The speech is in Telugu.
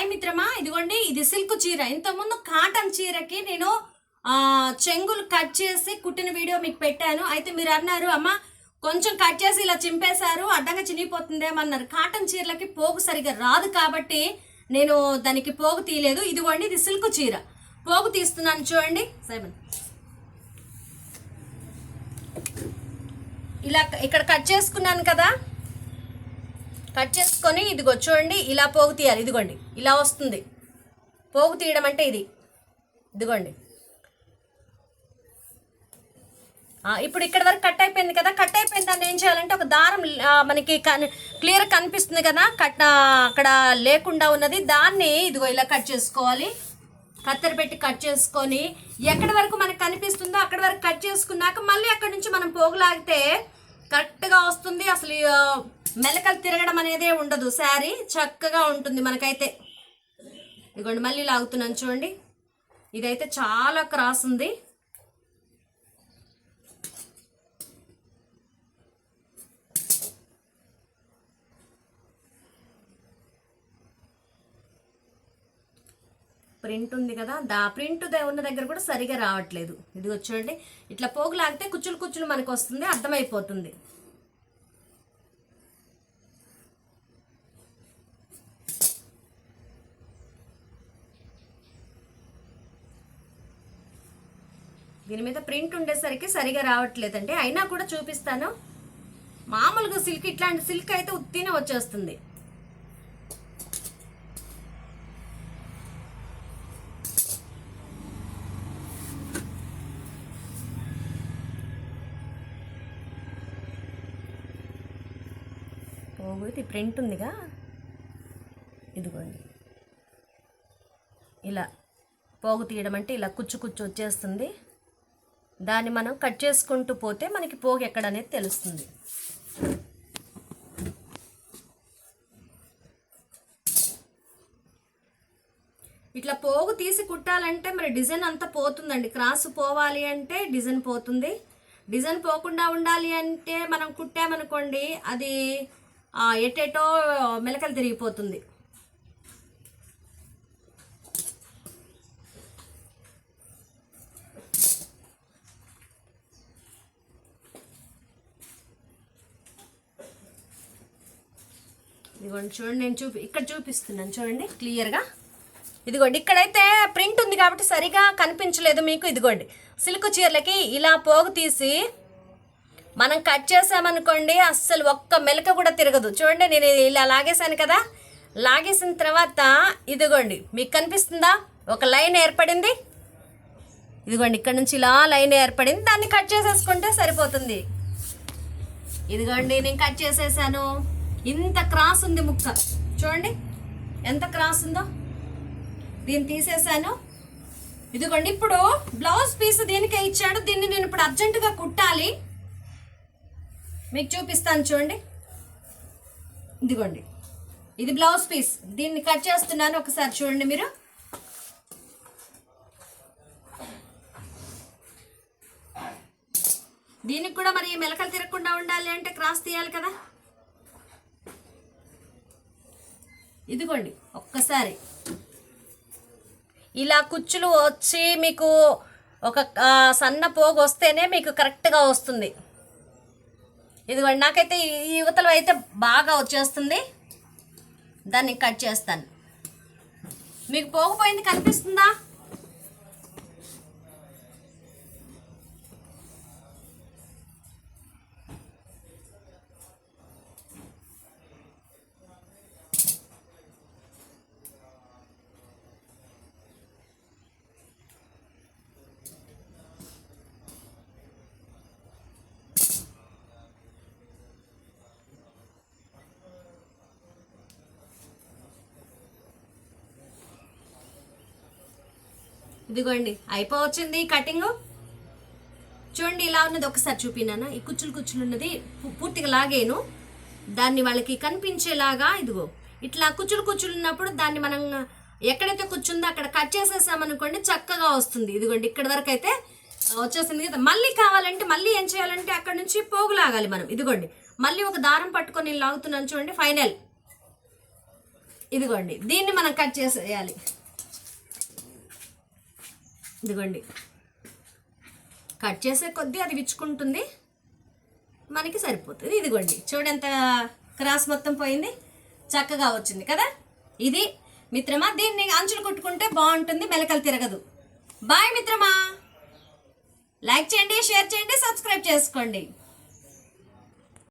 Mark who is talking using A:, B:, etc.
A: హాయ్ మిత్రమా ఇదిగోండి ఇది సిల్క్ చీర. ఇంతకుముందు కాటన్ చీరకి నేను చెంగులు కట్ చేసి కుట్టిన వీడియో మీకు పెట్టాను. అయితే మీరు అన్నారు అమ్మ కొంచెం కట్ చేసి ఇలా చింపేశారు అడ్డంగా చినిగిపోతుందేమన్నారు. కాటన్ చీరలకి పోగు సరిగా రాదు కాబట్టి నేను దానికి పోగు తీయలేదు. ఇదిగోండి ఇది సిల్క్ చీర. పోగు తీస్తున్నాను చూడండి. సైమన్. ఇలా ఇక్కడ కట్ చేసుకున్నాను కదా. కట్ చేసుకొని ఇదిగో చూడండి ఇలా పోగు తీయాలి. ఇదిగోండి ఇలా వస్తుంది. పోగు తీయడం అంటే ఇది. ఇదిగోండి. ఇప్పుడు ఇక్కడ వరకు కట్ అయిపోయింది కదా కట్ అయిపోయిన దాన్ని ఏం చేయాలంటే ఒక దారం మనకి క్లియర్ కనిపిస్తుంది కదా కట్ అక్కడ లేకుండా ఉన్నది. దాన్ని ఇదిగో ఇలా కట్ చేసుకోవాలి. కత్తెర పెట్టి కట్ చేసుకొని ఎక్కడి వరకు మనకు కనిపిస్తుందో అక్కడి వరకు కట్ చేసుకున్నాక మళ్ళీ అక్కడి నుంచి మనం పోగులాగితే కరెక్ట్గా వస్తుంది. అసలు మెలకలు తిరగడం అనేదే ఉండదు. శారీ చక్కగా ఉంటుంది మనకైతే. ఇదిగోండి మళ్ళీ లాగుతున్నాను చూడండి. ఇదైతే చాలా క్రాస్ ఉంది. ప్రింట్ ఉంది కదా దా ప్రింట్ ఉన్న దగ్గర కూడా సరిగా రావట్లేదు. ఇది చూడండి ఇట్లా పోగు లాగితే కుచ్చులు కుచ్చులు మనకు వస్తుంది అర్థమైపోతుంది. దీని మీద ప్రింట్ ఉండేసరికి సరిగా రావట్లేదండి. అయినా కూడా చూపిస్తాను. మామూలుగా సిల్క్ ఇట్లాంటి సిల్క్ అయితే ఉత్తినే వచ్చేస్తుంది. పోగుది ప్రింట్ ఉందిగా. ఇదిగోండి. ఇలా పోగు తీయడం అంటే ఇలా కుచ్చు కుచ్చు వచ్చేస్తుంది. దాన్ని మనం కట్ చేసుకుంటూ పోతే మనకి పోగు ఎక్కడ అనేది తెలుస్తుంది. ఇట్లా పోగు తీసి కుట్టాలంటే మరి డిజైన్ అంతా పోతుందండి. క్రాస్ పోవాలి అంటే డిజైన్ పోతుంది. డిజైన్ పోకుండా ఉండాలి అంటే మనం కుట్టామనుకోండి అది ఎటెటో మెలకలు తిరిగిపోతుంది. ఇదిగోండి చూడండి నేను చూపి ఇక్కడ చూపిస్తున్నాను చూడండి క్లియర్గా ఇదిగోండి ఇక్కడైతే ప్రింట్ ఉంది కాబట్టి సరిగా కనిపించలేదు మీకు. ఇదిగోండి సిల్క్ చీరలకి ఇలా పోగు తీసి మనం కట్ చేసామనుకోండి అస్సలు ఒక్క మెలక కూడా తిరగదు. చూడండి నేను ఇలా లాగేశాను కదా. లాగేసిన తర్వాత ఇదిగోండి మీకు కనిపిస్తుందా? ఒక లైన్ ఏర్పడింది. ఇదిగోండి ఇక్కడ నుంచి ఇలా లైన్ ఏర్పడింది. దాన్ని కట్ చేసేసుకుంటే సరిపోతుంది. ఇదిగోండి నేను కట్ చేసేసాను. ఇంత క్రాస్ ఉంది ముక్క. చూడండి ఎంత క్రాస్ ఉందో. దీన్ని తీసేసాను. ఇదిగోండి ఇప్పుడు బ్లౌజ్ పీస్ దీనికే ఇచ్చాడు దీన్ని నేను ఇప్పుడు అర్జెంటుగా కుట్టాలి. మీకు చూపిస్తాను చూడండి. ఇదిగోండి ఇది బ్లౌజ్ పీస్. దీన్ని కట్ చేస్తున్నాను ఒకసారి చూడండి మీరు. దీనికి కూడా మరి మెలకలు తిరగకుండా ఉండాలి అంటే క్రాస్ తీయాలి కదా? ఇదిగోండి ఒక్కసారి. ఇలా కుచ్చులు వచ్చి మీకు ఒక సన్న పోగు వస్తేనే మీకు కరెక్ట్గా వస్తుంది. ఇదిగోండి నాకైతే ఈ ఈ యువతలు అయితే బాగా వచ్చేస్తుంది. దాన్ని కట్ చేస్తాను. మీకు పోగిపోయింది కనిపిస్తుందా? ఇదిగోండి అయిపోవచ్చింది కటింగ్ చూడండి ఇలా ఉన్నది ఒకసారి చూపినానా? ఈ కుచ్చులు కుచ్చులు ఉన్నది పూర్తిగా లాగేను. దాన్ని వాళ్ళకి కనిపించేలాగా ఇదిగో ఇట్లా కుచ్చులు కుచ్చులు ఉన్నప్పుడు దాన్ని మనం ఎక్కడైతే కూర్చుందో అక్కడ కట్ చేసేసామనుకోండి చక్కగా వస్తుంది. ఇదిగోండి ఇక్కడ వరకు అయితే వచ్చేసింది కదా. మళ్ళీ కావాలంటే మళ్ళీ ఏం చేయాలంటే అక్కడ నుంచి పోగు లాగాలి మనం. ఇదిగోండి మళ్ళీ ఒక దారం పట్టుకొని లాగుతున్నాను చూడండి ఫైనల్. ఇదిగోండి దీన్ని మనం కట్ చేసేయాలి. ఇదిగోండి. కట్ చేసే కొద్దీ అది విచ్చుకుంటుంది. మనకి సరిపోతుంది. ఇదిగోండి. చూడండి ఎంత క్రాస్ మొత్తం పోయింది. చక్కగా వచ్చింది కదా? ఇది మిత్రమా? దీన్ని అంచులు కుట్టుకుంటే బాగుంటుంది. మెలకలు తిరగదు. బాయ్ మిత్రమా. లైక్ చేయండి షేర్ చేయండి సబ్స్క్రైబ్ చేసుకోండి.